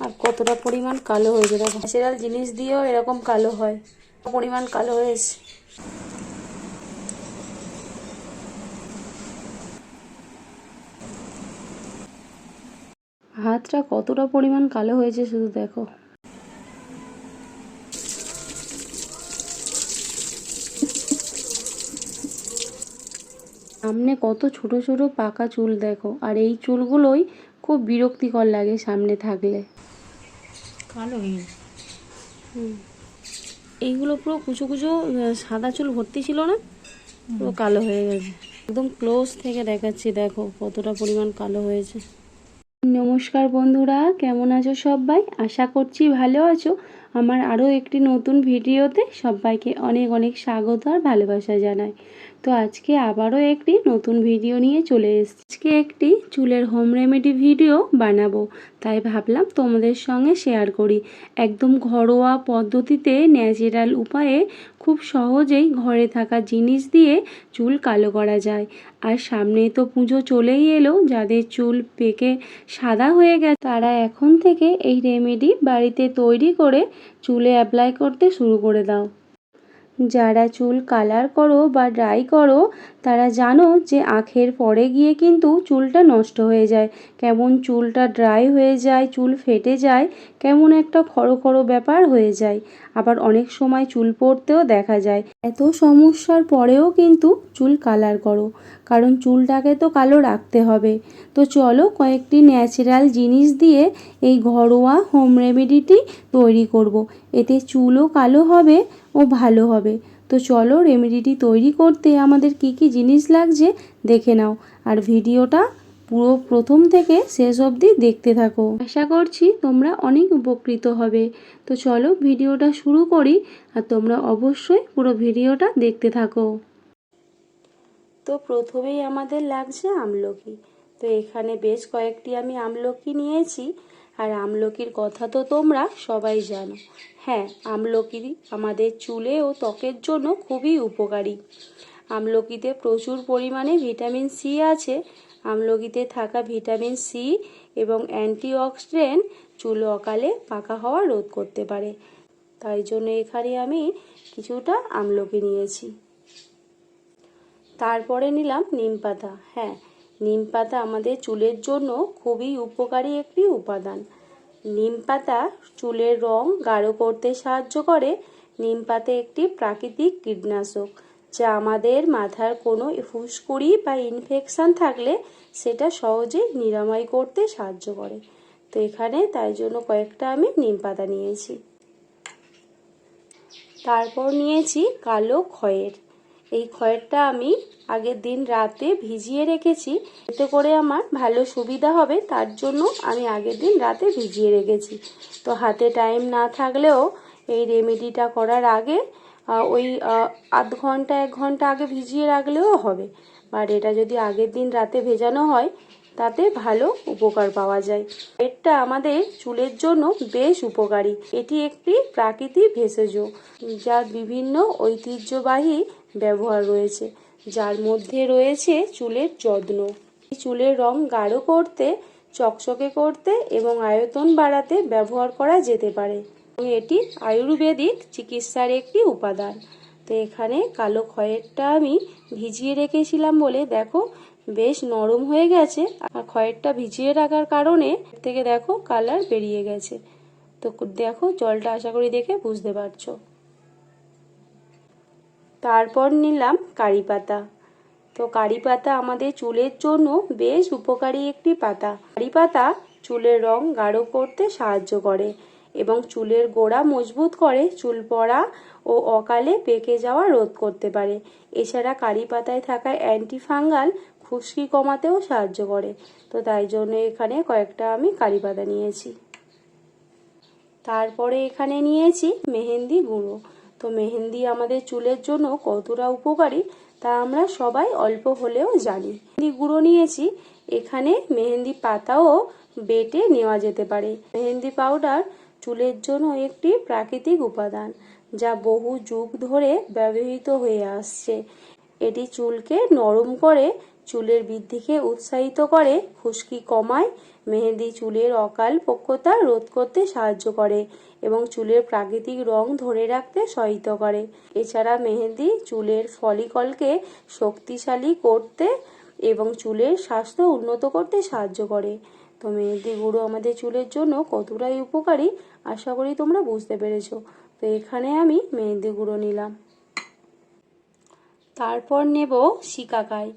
আর কতটা পরিমাণ কালো হয়েছে দেখো। ন্যাচারাল জিনিস দিয়েও এরকম কালো হয়। পরিমাণ কালো হয়েছে। হাতটা কতটা পরিমাণ কালো হয়েছে শুধু দেখো। সামনে কত ছোট ছোট পাকা চুল দেখো আর এই চুলগুলোই খুব বিরক্তিকর লাগে সামনে থাকলে। কালো। এইগুলো পুরো কুচো কুচো সাদা চুল ভর্তি ছিল না? পুরো কালো হয়ে গেছে। একদম ক্লোজ থেকে দেখাচ্ছি দেখো কতটা পরিমাণ কালো হয়েছে। নমস্কার বন্ধুরা কেমন আছো সবাই? আশা করছি ভালো আছো। আমার আরও একটি নতুন ভিডিওতে সবাইকে অনেক অনেক স্বাগত আর ভালোবাসা জানাই। তো আজকে আবারও একটি নতুন ভিডিও নিয়ে চলে এসেছি। আজকে একটি চুলের হোম রেমেডি ভিডিও বানাবো। তাই ভাবলাম তোমাদের সঙ্গে শেয়ার করি। একদম ঘরোয়া পদ্ধতিতে ন্যাচারাল উপায়ে খুব সহজেই ঘরে থাকা জিনিস দিয়ে চুল কালো করা যায়। আর সামনেই তো পুজো চলেই এলো। যাদের চুল পেকে সাদা হয়ে গেছে, তারা এখন থেকে এই রেমেডি বাড়িতে তৈরি করে চুলে অ্যাপ্লাই করতে শুরু করে দাও। যারা চুল কালার করো বা ড্রাই করো, তারা জানো যে আখের পরে গিয়ে কিন্তু চুলটা নষ্ট হয়ে যায়। কেমন চুলটা ড্রাই হয়ে যায়, চুল ফেটে যায়, কেমন একটা খড়ো খড়ো ব্যাপার হয়ে যায়। আবার অনেক সময় চুল পড়তেও দেখা যায়। এত সমস্যার পরেও কিন্তু চুল কালার করো, কারণ চুলটাকে তো কালো রাখতে হবে। তো চলো কয়েকটি ন্যাচারাল জিনিস দিয়ে এই ঘরোয়া হোম রেমেডিটি তৈরি করব। এতে চুলও কালো হবে ও ভালো হবে। তো চলো রেমেডিটি তৈরি করতে আমাদের কি কি জিনিস লাগছে দেখে নাও। আর ভিডিওটা পুরো প্রথম থেকে শেষ অবধি দেখতে থাকো। আশা করছি তোমরা অনেক উপকৃত হবে। তো চলো ভিডিওটা শুরু করি আর তোমরা অবশ্যই পুরো ভিডিওটা দেখতে থাকো। তো প্রথমেই আমাদের লাগছে আমলকি। তো এখানে বেশ কয়েকটি আমি আমলকি নিয়েছি। আর আমলকির কথা তো তোমরা সবাই জানো। হ্যাঁ আমলকি আমাদের চুলে ও ত্বকের জন্য খুবই উপকারী। আমলকিতে প্রচুর পরিমাণে ভিটামিন সি আছে। আমলকিতে থাকা ভিটামিন সি এবং অ্যান্টিঅক্সিডেন্ট চুল অকালে পাকা হওয়া রোধ করতে পারে। তাই জন্য এখানে আমি কিছুটা আমলকি নিয়েছি। তারপরে নিলাম নিম পাতা। হ্যাঁ নিম পাতা আমাদের চুলের জন্য খুবই উপকারী একটি উপাদান। নিম পাতা চুলের রং গাঢ় করতে সাহায্য করে। নিম পাতা একটি প্রাকৃতিক কীটনাশক, যা আমাদের মাথার কোনো ফুসকুড়ি বা ইনফেকশান থাকলে সেটা সহজেই নিরাময় করতে সাহায্য করে। তো এখানে তাই জন্য কয়েকটা আমি নিম পাতা নিয়েছি। তারপর নিয়েছি কালো খয়ের এই খয়েরটা আমি আগের দিন রাতে ভিজিয়ে রেখেছি। এতে করে আমার ভালো সুবিধা হবে, তার জন্য আমি আগের দিন রাতে ভিজিয়ে রেখেছি। তো হাতে টাইম না থাকলেও এই রেমেডিটা করার আগে ওই আধ ঘণ্টা, এক ঘণ্টা আগে ভিজিয়ে রাখলেও হবে। বাট এটা যদি আগের দিন রাতে ভেজানো হয়, তাতে ভালো উপকার পাওয়া যায়। এটা আমাদের চুলের জন্য বেশ উপকারী। এটি একটি প্রাকৃতিক ভেষজ, যা বিভিন্ন ঐতিহ্যবাহী ব্যবহার রয়েছে। যার মধ্যে রয়েছে চুলের যত্ন। এই চুলের রং গাঢ় করতে, চকচকে করতে এবং আয়তন বাড়াতে ব্যবহার করা যেতে পারে। এটি আয়ুর্বেদিক চিকিৎসার একটি উপাদান। তো এখানে কালো খয়েরটা আমি ভিজিয়ে রেখেছিলাম বলে দেখো বেশ নরম হয়ে গেছে। আর খয়েরটা ভিজিয়ে রাখার কারণে থেকে দেখো কালার বেরিয়ে গেছে। তো দেখো জলটা আশা করি দেখে বুঝতে পারছ। তারপর নিলাম কারি পাতা। তো কারি পাতা আমাদের চুলের জন্য বেশ উপকারী একটি পাতা। কারি পাতা চুলের রং গাঢ় করতে সাহায্য করে এবং চুলের গোড়া মজবুত করে চুল পড়া ও অকালে পেকে যাওয়া রোধ করতে পারে। এছাড়া কারি পাতায় থাকা অ্যান্টিফাঙ্গাল খুশকি কমাতেও সাহায্য করে। তো তাই জন্য এখানে কয়েকটা আমি কারি পাতা নিয়েছি। তারপরে এখানে নিয়েছি মেহেন্দি গুঁড়ো। তো মেহেন্দি আমাদের চুলের জন্য কতটা উপকারী তা আমরা সবাই অল্প হলেও জানি। মেহেন্দি গুঁড়ো নিয়েছি, এখানে মেহেন্দি পাতাও বেটে নেওয়া যেতে পারে। মেহেন্দি পাউডার চুলের জন্য একটি প্রাকৃতিক উপাদান, যা বহু যুগ ধরে ব্যবহৃত হয়ে আসছে। এটি চুলকে নরম করে, চুলের বৃদ্ধিকে উৎসাহিত করে, খুশকি কমায় মেহেদি চুলের অকাল পক্কতা রোধ করতে সাহায্য করে এবং চুলের প্রাকৃতিক রং ধরে রাখতে সহায়তা করে। এছাড়া মেহেদি চুলের ফলিকলকে শক্তিশালী করতে এবং চুলের স্বাস্থ্য উন্নত করতে সাহায্য করে। তো মেহেদি গুঁড়ো আমাদের চুলের জন্য কতটাই উপকারী আশা করি তোমরা বুঝতে পেরেছ। তো এখানে আমি মেহেদি গুঁড়ো নিলাম। তারপর নেব শিকাকাই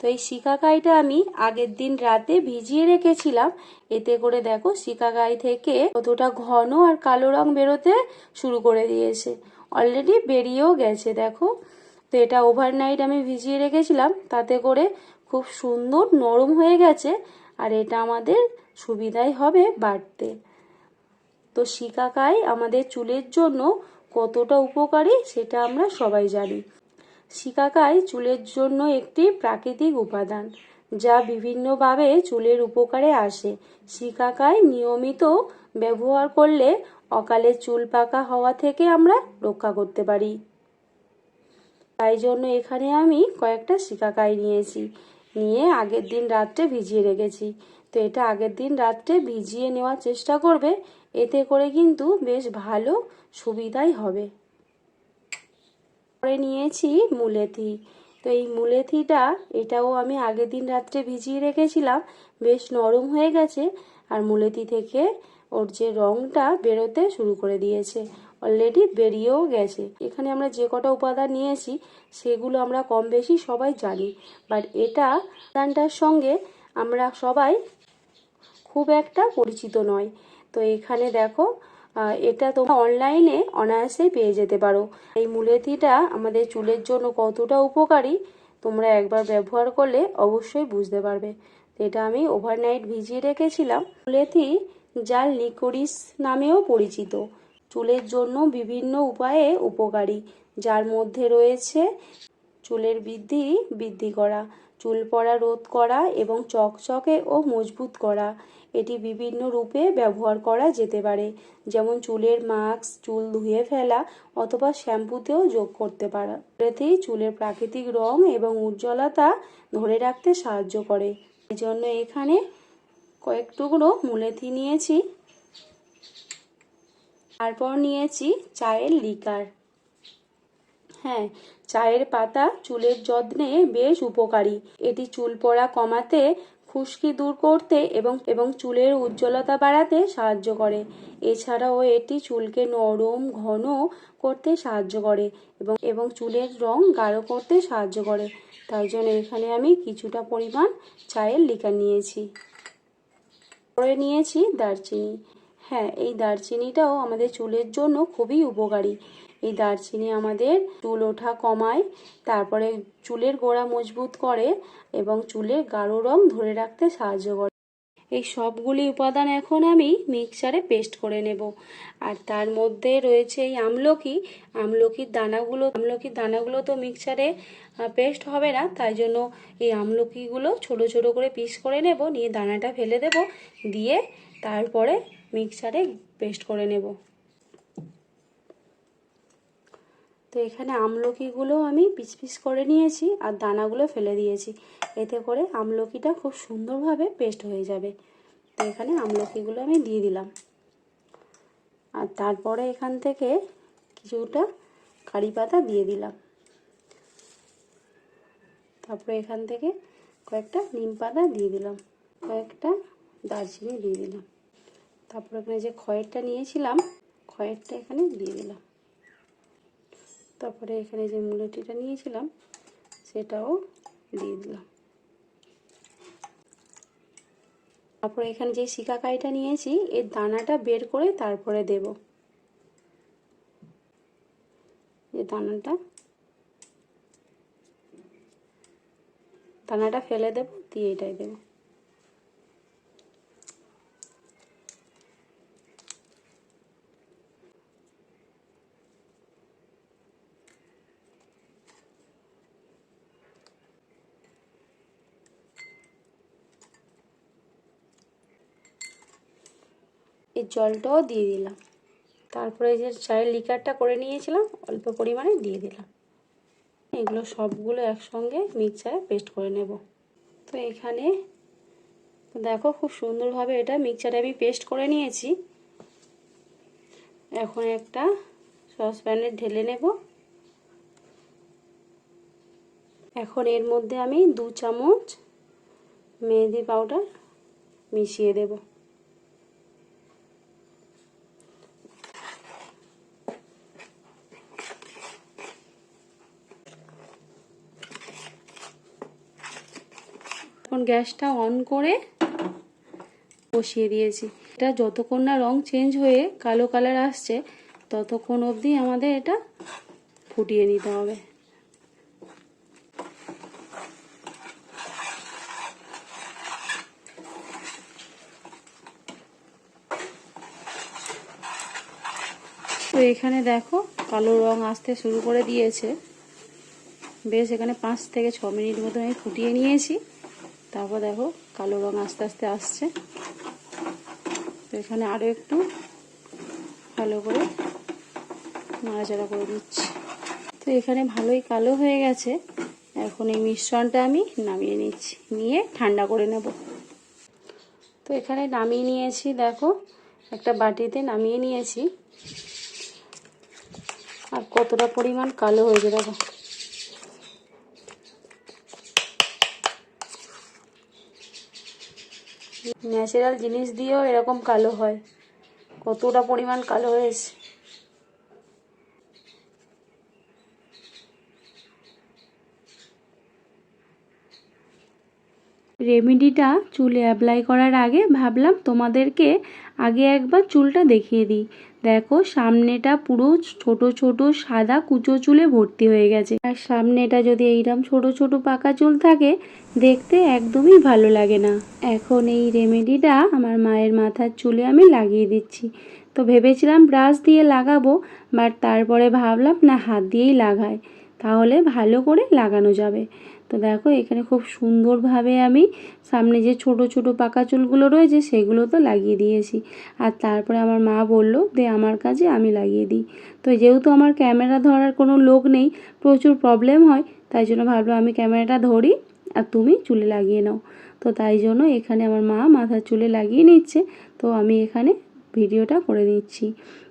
তো এই শিকাকাইটা আমি আগের দিন রাতে ভিজিয়ে রেখেছিলাম। এতে করে দেখো শিকাকাই থেকে কতটা ঘন আর কালো রং বেরোতে শুরু করে দিয়েছে। অলরেডি বেরিয়েও গেছে, দেখো। তো এটা ওভারনাইট আমি ভিজিয়ে রেখেছিলাম, তাতে করে খুব সুন্দর নরম হয়ে গেছে আর এটা আমাদের সুবিধাই হবে বাড়তে। তো শিকাকাই আমাদের চুলের জন্য কতটা উপকারী সেটা আমরা সবাই জানি। শিকাকাই চুলের জন্য একটি প্রাকৃতিক উপাদান, যা বিভিন্নভাবে চুলের উপকারে আসে। শিকাকাই নিয়মিত ব্যবহার করলে অকালে চুল পাকা হওয়া থেকে আমরা রক্ষা করতে পারি। তাই জন্য এখানে আমি কয়েকটা শিকাকাই নিয়েছি। নিয়ে আগের দিন রাত্রে ভিজিয়ে রেখেছি। তো এটা আগের দিন রাত্রে ভিজিয়ে নেওয়ার চেষ্টা করবে, এতে করে কিন্তু বেশ ভালো সুবিধাই হবে। পরে নিয়েছি মুলেথি। তো এই মুলেথিটা এটাও আমি আগের দিন রাত্রে ভিজিয়ে রেখেছিলাম, বেশ নরম হয়ে গেছে আর মুলেথি থেকে ওর যে রংটা বেরোতে শুরু করে দিয়েছে। অলরেডি বেরিয়েও গেছে। এখানে আমরা যে কটা উপাদান নিয়েছি, সেগুলো আমরা কম বেশি সবাই জানি। বাট এটা উপাদানটার সঙ্গে আমরা সবাই খুব একটা পরিচিত নয়। তো এখানে দেখো এটা তোমরা অনলাইনে অনায়াসেই পেয়ে যেতে পারো। এই মুলেথিটা আমাদের চুলের জন্য কতটা উপকারী, তোমরা একবার ব্যবহার করলে অবশ্যই বুঝতে পারবে। এটা আমি ওভারনাইট ভিজিয়ে রেখেছিলাম। মুলেথি যার লিকোরিস নামেও পরিচিত। চুলের জন্য বিভিন্ন উপায়ে উপকারী। যার মধ্যে রয়েছে চুলের বৃদ্ধি বৃদ্ধি করা, চুল পড়া রোধ করা এবং চকচকে ও মজবুত করা। এটি বিভিন্ন রূপে ব্যবহার করা যেতে পারে। যেমন চুলের মাস্ক, চুল ধুয়ে ফেলা অথবা শ্যাম্পুতেও যোগ করতে পারা। চুলের প্রাকৃতিক রং এবং উজ্জ্বলতা ধরে রাখতে সাহায্য করে। এই জন্য এখানে কয়েক টুকরো মুলেথি নিয়েছি। তারপর নিয়েছি চায়ের লিকার। হ্যাঁ চায়ের পাতা চুলের যত্নে বেশ উপকারী। এটি চুল পড়া কমাতে খুশকি দূর করতে এবং এবং চুলের উজ্জ্বলতা বাড়াতে সাহায্য করে। এছাড়াও এটি চুলকে নরম, ঘন করতে সাহায্য করে এবং এবং চুলের রং গাঢ় করতে সাহায্য করে। তাই জন্য এখানে আমি কিছুটা পরিমাণ চায়ের লিকার নিয়েছি। পরে নিয়েছি দারচিনি। হ্যাঁ এই দারচিনিটাও আমাদের চুলের জন্য খুবই উপকারী। এই দারচিনি আমাদের চুল ওঠা কমায়, তারপরে চুলের গোড়া মজবুত করে এবং চুলের গাঢ় রং ধরে রাখতে সাহায্য করে। এই সবগুলি উপাদান এখন আমি মিক্সারে পেস্ট করে নেব। আর তার মধ্যে রয়েছে এই আমলকি। আমলকির দানাগুলো আমলকির দানাগুলো তো মিক্সারে পেস্ট হবে না, তাই জন্য এই আমলকিগুলো ছোট ছোট করে পিস করে নেব, নিয়ে দানাটা ফেলে দেব, দিয়ে তারপরে মিক্সারে পেস্ট করে নেব। তো এখানে আমলকিগুলো আমি পিস পিস করে নিয়েছি আর দানাগুলো ফেলে দিয়েছি। এতে করে আমলকিটা খুব সুন্দরভাবে পেস্ট হয়ে যাবে। তো এখানে আমলকিগুলো আমি দিয়ে দিলাম। আর তারপরে এখান থেকে কিছুটা কারি পাতা দিয়ে দিলাম। তারপরে এখান থেকে কয়েকটা নিম পাতা দিয়ে দিলাম। কয়েকটা দারচিনি দিয়ে দিলাম। তারপরে এখানে যে খয়েরটা নিয়েছিলাম, খয়েরটা এখানে দিয়ে দিলাম। তারপরে এখানে যে মুলেটিটা নিয়েছিলাম, সেটাও দিয়ে দিলাম। তারপরে এখানে যে শিকাকাইটা নিয়েছি, এর দানাটা বের করে তারপরে দেব। যে দানাটা দানাটা ফেলে দেব, দিয়ে এটাই দেবো। এই জলটাও দিয়ে দিলাম। তারপরে যে চায়ের লিকারটা করে নিয়েছিলাম, অল্প পরিমাণে দিয়ে দিলাম। এগুলো সবগুলো একসঙ্গে মিক্সারে পেস্ট করে নেব। তো এখানে দেখো খুব সুন্দরভাবে এটা মিক্সচারে আমি পেস্ট করে নিয়েছি। এখন একটা সসপ্যানে ঢেলে নেব। এখন এর মধ্যে আমি দু চামচ মেহেদি পাউডার মিশিয়ে দেব। গ্যাসটা অন করে বসিয়ে দিয়েছি। এটা যতক্ষণ না রং চেঞ্জ হয়ে কালো কালার আসছে, ততক্ষণ অবধি আমাদের এটা ফুটিয়ে নিতে হবে। তো এখানে দেখো কালো রং আসতে শুরু করে দিয়েছে। বেশ, এখানে পাঁচ থেকে ছ মিনিট মতো আমি ফুটিয়ে নিয়েছি। তারপর দেখো কালো রং আস্তে আস্তে আসছে। তো এখানে আরও একটু ভালো করে নাড়াচাড়া করে দিচ্ছি তো এখানে ভালোই কালো হয়ে গেছে। এখন এই মিশ্রণটা আমি নামিয়ে নিচ্ছি, নিয়ে ঠান্ডা করে নেব। তো এখানে নামিয়ে নিয়েছি, দেখো, একটা বাটিতে নামিয়ে নিয়েছি। আর কতটা পরিমাণ কালো হয়েছে, দেখো। ন্যাচারাল জিনিস দিয়েও এরকম কালো হয়। কতটা পরিমাণ কালো হয়েছে। রেমেডিটা চুলে অ্যাপ্লাই করার আগে ভাবলাম তোমাদেরকে আগে একবার চুলটা দেখিয়ে দিই। দেখো, সামনেটা পুরো ছোট ছোট সাদা কুচো চুলে ভর্তি হয়ে গেছে। আর সামনেটা যদি এইরকম ছোট ছোট পাকা চুল থাকে, দেখতে একদমই ভালো লাগে না। এখন এই রেমেডিটা আমার মায়ের মাথার চুলে আমি লাগিয়ে দিচ্ছি। তো ভেবেছিলাম ব্রাশ দিয়ে লাগাবো বাট তারপরে ভাবলাম না, হাত দিয়েই লাগাই। তাহলে ভালো করে লাগানো যাবে। তো দেখো, এখানে খুব সুন্দরভাবে আমি সামনে যে ছোট ছোট পাকা চুলগুলো রয়েছে সেগুলো তো লাগিয়ে দিয়েছি। আর তারপরে আমার মা বলল, দে আমার কাজে আমি লাগিয়ে দিই। তো যেহেতু আমার ক্যামেরা ধরার কোনো লোক নেই, প্রচুর প্রবলেম হয়, তাই জন্য ভাবলাম আমি ক্যামেরাটা ধরি আর তুমি চুলে লাগিয়ে নাও। তো তাই জন্য এখানে আমার মা মাথার চুলে লাগিয়ে নিচ্ছে। তো আমি এখানে ভিডিওটা করে নিচ্ছি।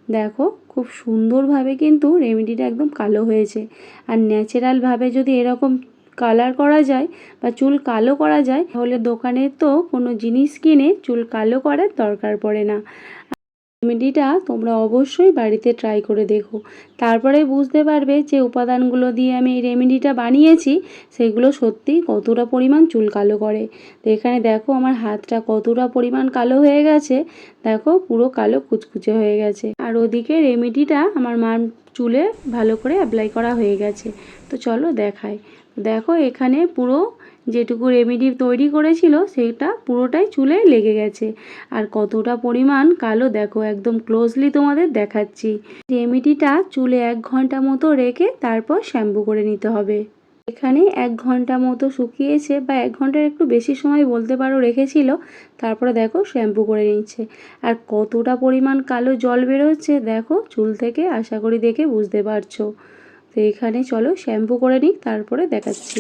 দেখো, খুব সুন্দরভাবে কিন্তু রেমেডিটা একদম কালো হয়েছে। আর ন্যাচারালভাবে যদি এরকম কালার করা যায় বা চুল কালো করা যায়, তাহলে দোকানে তো কোনো জিনিস কিনে চুল কালো করার দরকার পড়ে না। রেমেডিটা তোমরা অবশ্যই বাড়িতে ট্রাই করে দেখো। তারপরে বুঝতে পারবে যে উপাদানগুলো দিয়ে আমি এই রেমেডিটা বানিয়েছি, সেগুলো সত্যি কতটা পরিমাণ চুল কালো করে। তো এখানে দেখো আমার হাতটা কতটা পরিমাণ কালো হয়ে গেছে, দেখো পুরো কালো কুচকুচে হয়ে গেছে। আর ওদিকে রেমেডিটা আমার মার চুলে ভালো করে অ্যাপ্লাই করা হয়ে গেছে। তো চলো দেখাই। দেখো এখানে পুরো যেটুকু রেমেডি তৈরি করেছিল সেটা পুরোটাই চুলে লেগে গেছে। আর কতটা পরিমাণ কালো দেখো, একদম ক্লোজলি তোমাদের দেখাচ্ছি। রেমেডিটা চুলে এক ঘণ্টা মতো রেখে তারপর শ্যাম্পু করে নিতে হবে। এখানে এক ঘণ্টা মতো শুকিয়েছে বা এক ঘণ্টার একটু বেশি সময় বলতে পারো রেখেছিল, তারপরে দেখো শ্যাম্পু করে নিচ্ছে। আর কতটা পরিমাণ কালো জল বেরোচ্ছে দেখো, চুল থেকে আশা করি দেখে বুঝতে পারছ। তো এখানে চলো শ্যাম্পু করে নিই তারপরে দেখাচ্ছি।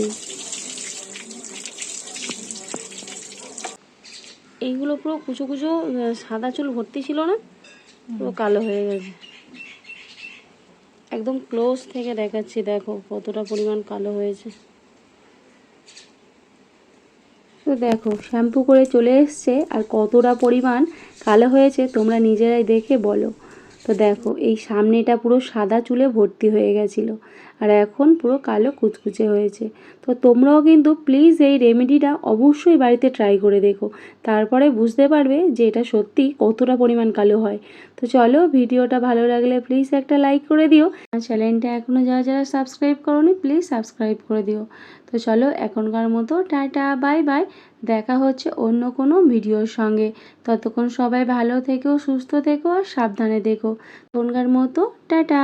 এইগুলো পুরো কুচো কুচো সাদা চুল ভর্তি ছিল না? পুরো কালো হয়ে গেছে। একদম ক্লোজ থেকে দেখাচ্ছি দেখো কতটা পরিমাণ কালো হয়েছে। তো দেখো শ্যাম্পু করে চলে এসছে আর কতটা পরিমাণ কালো হয়েছে তোমরা নিজেরাই দেখে বলো। তো দেখো এই সামনেটা পুরো সাদা চুলে ভর্তি হয়ে গেছিল। আর এখন পুরো কালো কুচকুচে হয়েছে। তো তোমরাও কিন্তু প্লিজ এই রেমেডিটা অবশ্যই বাড়িতে ট্রাই করে দেখো। তারপরে বুঝতে পারবে যে এটা সত্যি কতটা পরিমাণ কালো হয়। তো চলো ভিডিওটা ভালো লাগলে প্লিজ একটা লাইক করে দিও। আর চ্যানেলটা এখনও যারা যারা সাবস্ক্রাইব করোনি প্লিজ সাবস্ক্রাইব করে দিও। তো চলো এখনকার মতো টাটা বাই বাই দেখা হচ্ছে অন্য কোনো ভিডিওর সঙ্গে। ততক্ষণ সবাই ভালো থেকো, সুস্থ থেকো আর সাবধানে দেখো এখনকার মতো টাটা।